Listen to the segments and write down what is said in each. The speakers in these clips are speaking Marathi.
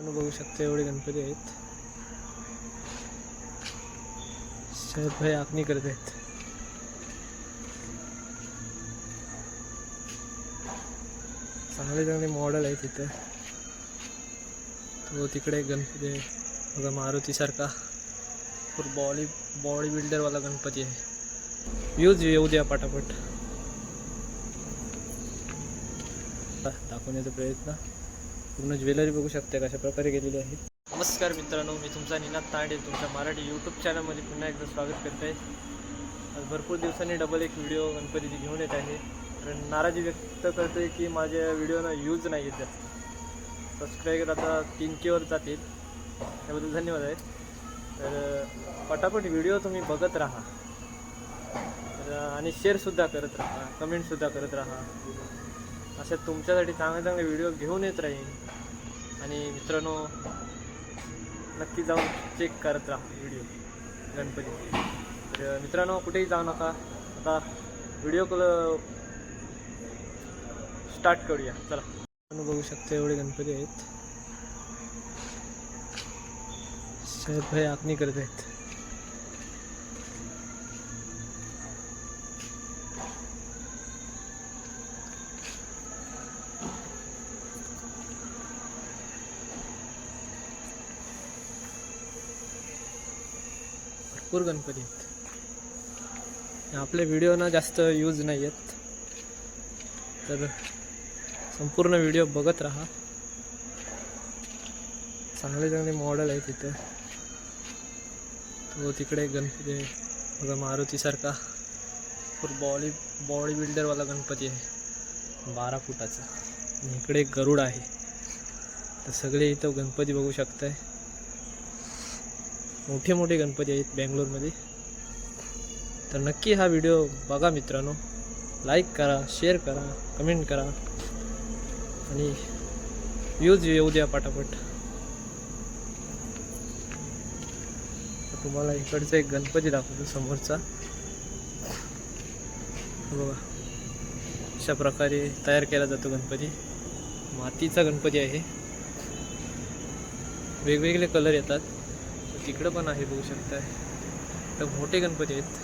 आपण बघू शकता एवढे गणपती आहेत. शरद भाई आखणी करत आहेत. चांगले चांगले मॉडेल आहेत इथे. तो हो, तिकडे गणपती आहे. बघा मारुतीसारखा बॉडी बॉडी बिल्डरवाला गणपती आहे. व्ह्यूज येऊ द्या पटापट. दाखवण्याचा प्रयत्न. पूर्ण ज्वेलरी बघू शकता कशा प्रकारे गेलेली आहे. नमस्कार मित्रांनो मी तुमचा निनाद तांडे तुमच्या मराठी यूट्यूब चॅनलमध्ये पुन्हा एकदा स्वागत करत आहे आज भरपूर दिवसांनी डबल एक व्हिडिओ गणपतीची घेऊन येत आहे. कारण नाराजी व्यक्त करते की माझ्या व्हिडिओना यूज नाही येत जास्त. सबस्क्राईबर आता तीन केवर जातील. त्याबद्दल धन्यवाद आहे. तर पटापट व्हिडिओ तुम्ही बघत राहा. तर आणि शेअरसुद्धा करत राहा. कमेंटसुद्धा करत राहा. अशा तुमच्यासाठी चांगले चांगले व्हिडिओ घेऊन येत राहीन. आणि मित्रांनो नक्की जाऊन चेक करत राहा व्हिडिओ गणपती. तर मित्रांनो कुठेही जाऊ नका. आता व्हिडिओ कॉल स्टार्ट करूया. चला. आपण बघू शकता एवढे गणपती आहेत. शरद भाई आखणी करत आहेत. भरपूर गणपती आहेत. आपले व्हिडिओ ना जास्त यूज नाही आहेत. तर संपूर्ण व्हिडिओ बघत राहा. चांगले चांगले मॉडेल आहे तिथं तो तिकडे गणपती आहे. बघा मारुतीसारखा बॉडी बॉडी बिल्डरवाला गणपती आहे. बारा फुटाचा. इकडे गरुड आहे. तर सगळे इथं गणपती बघू शकताय. मोठे मोठे गणपती आहेत बँगलोरमध्ये. तर नक्की हा व्हिडिओ बघा मित्रांनो. लाईक करा शेअर करा कमेंट करा. आणि व्ह्यूज येऊ द्या पटापट. तुम्हाला इकडचा एक गणपती दाखवतो समोरचा. बघा. अशा प्रकारे तयार केला जातो गणपती. मातीचा गणपती आहे. वेगवेगळे कलर येतात. तिकडं पण आहे बघू शकताय तर मोठे गणपती आहेत.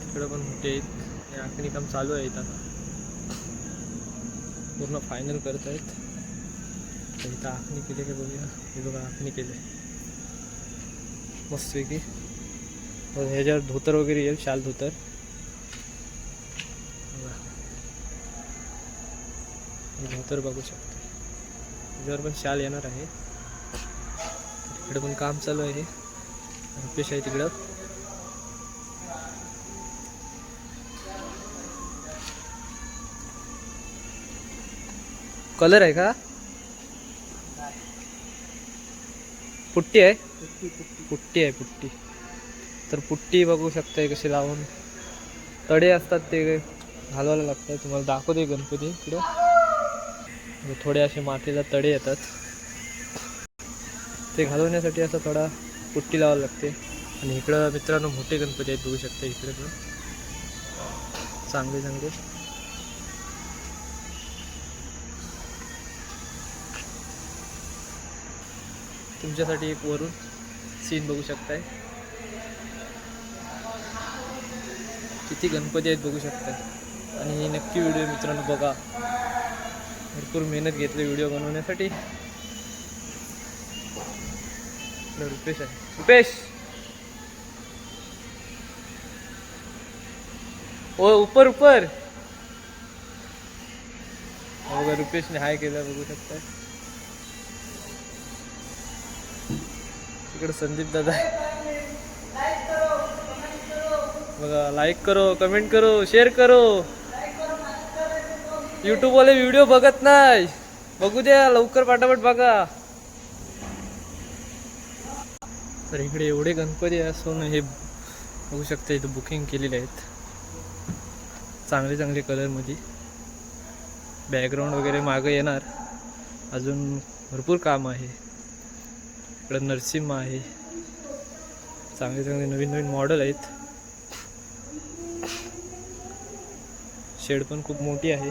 तिकडं पण मोठे आहेत. हे आखणी काम चालू आहे इथं. आता पूर्ण फायनल करत आहेत. तर इथं आखणी केली का बघूया. हे बघा आखणी केले. मस्त की ह्याच्यावर धोतर वगैरे येईल शाल धोतर. धोतर बघू शकतो. त्याच्यावर पण शाल येणार आहे. इकडे पण काम चालू आहे. रुपेश आहे तिकडं. कलर आहे का? पुट्टी आहे? पुट्टी आहे पुट्टी. तर पुट्टी बघू शकताय कशी लावून. तडे असतात ते घालवायला लागतात. तुम्हाला दाखवते गणपती. इकडे. थोडे असे मातीला तडे येतात. ते घालवण्यासाठी असं थोडा पुट्टी लावावी लागते. आणि इकडं मित्रांनो मोठे गणपती आहेत बघू शकता इकडे पण. चांगले चांगले. तुमच्यासाठी एक वरून सीन बघू शकताय. किती गणपती आहेत बघू शकताय. आणि नक्की व्हिडिओ मित्रांनो बघा. भरपूर मेहनत घेतली व्हिडिओ बनवण्यासाठी. आपला रुपेश आहे. रुपेश! ओ उपर उपर! हा बघा रुपेशने हाय केलं बघू शकताय तिकडे संदीप दादा. बघा लाईक करो कमेंट करो शेअर करो. यूट्यूब वाले व्हिडिओ बघत नाही. बघू द्या लवकर पाठापट बघा. तर इकडे एवढे गणपती असून हे बघू शकता इथं बुकिंग केलेले आहेत. चांगले चांगले कलरमध्ये बॅकग्राऊंड वगैरे मागं येणार. अजून भरपूर काम आहे. इकडं नरसिंह आहे. चांगले चांगले नवीन नवीन मॉडेल आहेत. शेड पण खूप मोठी आहे.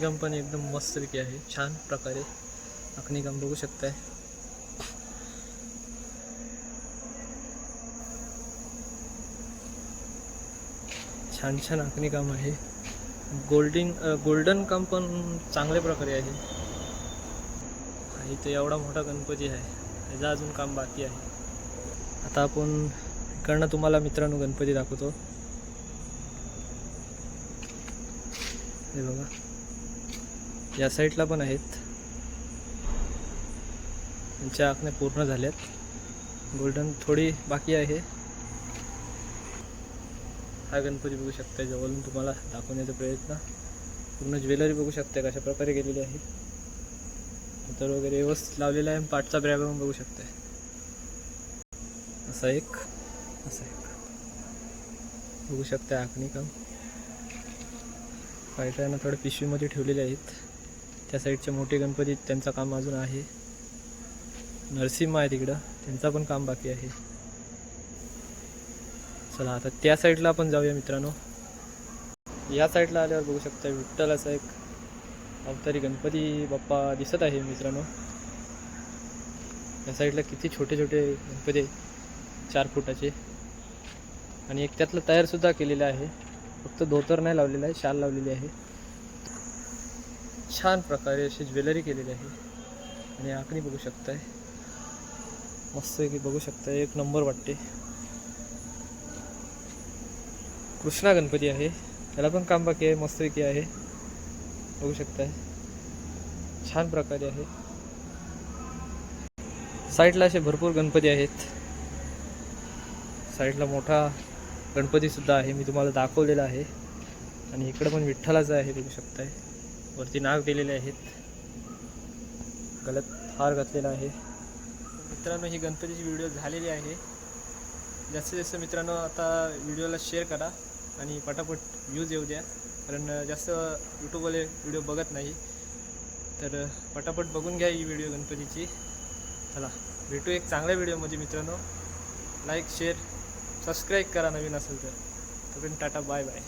कंपनी एकदम मस्तपैकी आहे. छान प्रकारे. अग्निकम बघू शकताय. छान छान अग्निकाम आहे. गोल्डिंग गोल्डन काम पण चांगल्या प्रकारे आहे. आणि इथे एवढा मोठा गणपती आहे. त्याचं अजून काम बाकी आहे. आता आपण इकडनं तुम्हाला मित्रांनो गणपती दाखवतो. हे बघा. या साईडला पण आहेत. त्यांच्या आखणे पूर्ण झाल्यात. गोल्डन थोडी बाकी आहे. हा गणपती बघू शकता जवळून तुम्हाला दाखवण्याचा प्रयत्न. पूर्ण ज्वेलरी बघू शकता कशा प्रकारे गेलेली आहे. तर वगैरे व्यवस्थित लावलेला आहे पाठचा ब्रॅग पण बघू शकता असा एक असा एक. बघू शकता आखणी काम पायट्यांना थोडं पिशवीमध्ये ठेवलेले आहेत. त्या साईडचे मोठे गणपती त्यांचं काम अजून आहे. नरसिंह आहे तिकडं. त्यांचं पण काम बाकी आहे. चला आता त्या साईडला आपण जाऊया मित्रांनो. या साईडला आल्यावर बघू शकता विठ्ठलाचा एक अवतारी गणपती बाप्पा दिसत आहे मित्रांनो. या साईडला किती छोटे छोटे गणपती आहे चार फुटाचे. आणि एक त्यातलं तयारसुद्धा केलेलं आहे. फक्त धोतर नाही लावलेलं आहे शाल लावलेली आहे. छान प्रकारे अशी ज्वेलरी केलेली आहे. आणि आखणी बघू शकताय. मस्त की बघू शकताय एक नंबर वाटते. कृष्णा गणपती आहे. त्याला पण काम बाकी आहे मस्तपैकी आहे. बघू शकताय. छान प्रकारे आहे. साईडला असे भरपूर गणपती आहेत. साईडला मोठा गणपतीसुद्धा आहे. मी तुम्हाला दाखवलेला आहे. आणि इकडं पण विठ्ठलाचं आहे बघू शकताय. वरती नाग दिलेले आहेत. गलत हार घातलेला आहे. मित्रांनो ही गणपतीची व्हिडिओ झालेली आहे. जास्तीत जास्त मित्रांनो आता व्हिडिओला शेअर करा आणि पटापट व्ह्यूज येऊ द्या. कारण जास्त यूट्यूबवाले व्हिडिओ बघत नाही. तर पटापट बघून घ्या ही व्हिडिओ गणपतीची. चला भेटू एक चांगल्या व्हिडिओमध्ये मित्रांनो. लाईक शेअर सबस्क्राईब करा नवीन असेल तर. पण टाटा बाय बाय